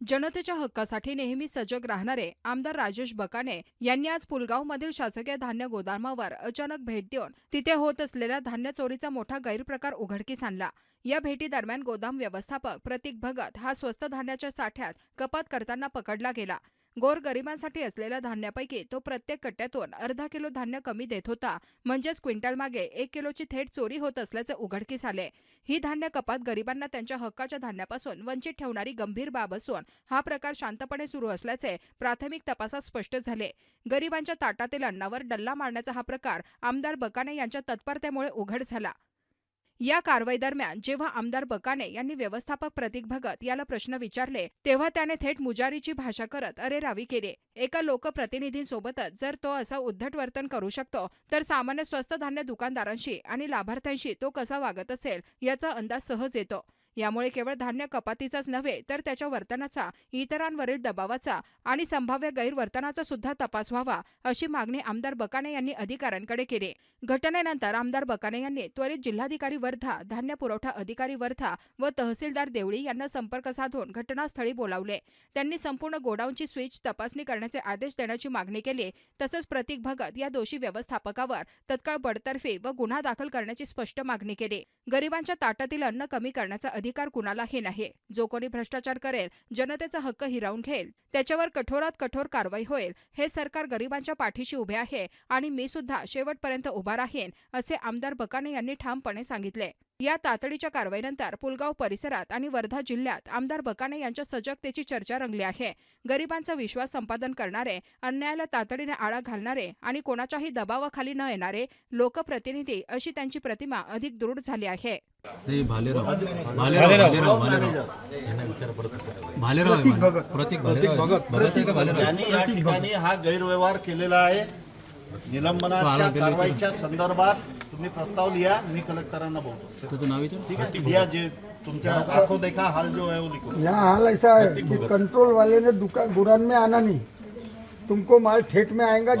जनतेच्या हक्कासाठी नेहमी सजग राहणारे आमदार राजेश बकाने यांनी आज पुलगावमधील शासकीय धान्य गोदामावर अचानक भेट देऊन तिथे होत असलेल्या धान्य चोरीचा मोठा गैरप्रकार उघडकीस आणला. या भेटीदरम्यान गोदाम व्यवस्थापक प्रतीक भगत हा स्वस्त धान्याच्या साठ्यात कपात करताना पकडला गेला. गोरगरिबांसाठी असलेल्या धान्यापैकी तो प्रत्येक कट्ट्यातून अर्धा किलो धान्य कमी देत होता. म्हणजेच क्विंटल मागे एक किलोची थेट चोरी होत असल्याचे उघडकीस आले. ही धान्य कपात गरिबांना त्यांच्या हक्काच्या धान्यापासून वंचित ठेवणारी गंभीर बाब असून हा प्रकार शांतपणे सुरू असल्याचे प्राथमिक तपासात स्पष्ट झाले. गरिबांच्या ताटातील अन्नावर डल्ला मारण्याचा हा प्रकार आमदार बकाने यांच्या तत्परतेमुळे उघड झाला. या कारवाई दरम्यान जेव्हा आमदार बकाने यांनी व्यवस्थापक प्रतीक भगत याला प्रश्न विचारले तेव्हा त्याने थेट मुजारीची भाषा करत अरे रावी केले. एका लोकप्रतिनिधींसोबतच जर तो असा उद्धट वर्तन करू शकतो तर सामान्य स्वस्त धान्य दुकानदारांशी आणि लाभार्थ्यांशी तो कसा वागत असेल याचा अंदाज सहज येतो. यामुळे केवळ धान्य कपातीचाच नव्हे तर त्याच्या वर्तनाचा इतरांवरील दबावाचा आणि संभाव्य गैरवर्तनाचा सुद्धा तपास व्हावा अशी मागणी आमदार बकाने यांनी अधिकाऱ्यांकडे केली. घटनेनंतर आमदार बकाने यांनी त्वरित जिल्हाधिकारी वर्धा धान्य पुरवठा अधिकारी वर्धा व तहसीलदार देवळी यांना संपर्क साधून घटनास्थळी बोलावले. त्यांनी संपूर्ण गोडाऊनची स्विच तपासणी करण्याचे आदेश देण्याची मागणी केली. तसंच प्रतीक भगत या दोषी व्यवस्थापकावर तत्काळ बडतर्फी व गुन्हा दाखल करण्याची स्पष्ट मागणी केली. गरिबांच्या ताटातील अन्न कमी करण्याचा अधिकार अधिकार कुणालाही नाही. जो कोणी भ्रष्टाचार करेल जनतेचा हक्क हिरावून घेईल. त्याच्यावर कठोरात कठोर कारवाई होईल. हे सरकार गरिबांच्या पाठीशी उभे आहे आणि मी सुद्धा शेवटपर्यंत उभा राहीन असे आमदार बकाने यांनी ठामपणे सांगितले. या तातडीच्या कारवाईनंतर पुलगाव परिसरात आणि वर्धा जिल्ह्यात आमदार बकाने यांच्या सजगतेची चर्चा रंगली आहे. गरिबांचा विश्वास संपादन करणारे अन्यायाला तातडीने आळा घालणारे आणि कोणाच्याही दबावाखाली न येणारे लोकप्रतिनिधी अशी त्यांची प्रतिमा अधिक दृढ झाली आहे. या ठिकाणी हा गैरव्यवहार केलेला आहे. निलंबनाच्या कारवाईच्या संदर्भात तुम्ही प्रस्ताव लिहा मी कलेक्टरांना बोलतो. त्याचं नाव विचार. ठीक है लिया जे तुमच्या आँखों देखा हाल जो है वो लिखो. यहाँ हाल ऐसा है कि कंट्रोल वाले ने दुकान गुरान में आना नहीं। तुमको माल ठेठ में आएगा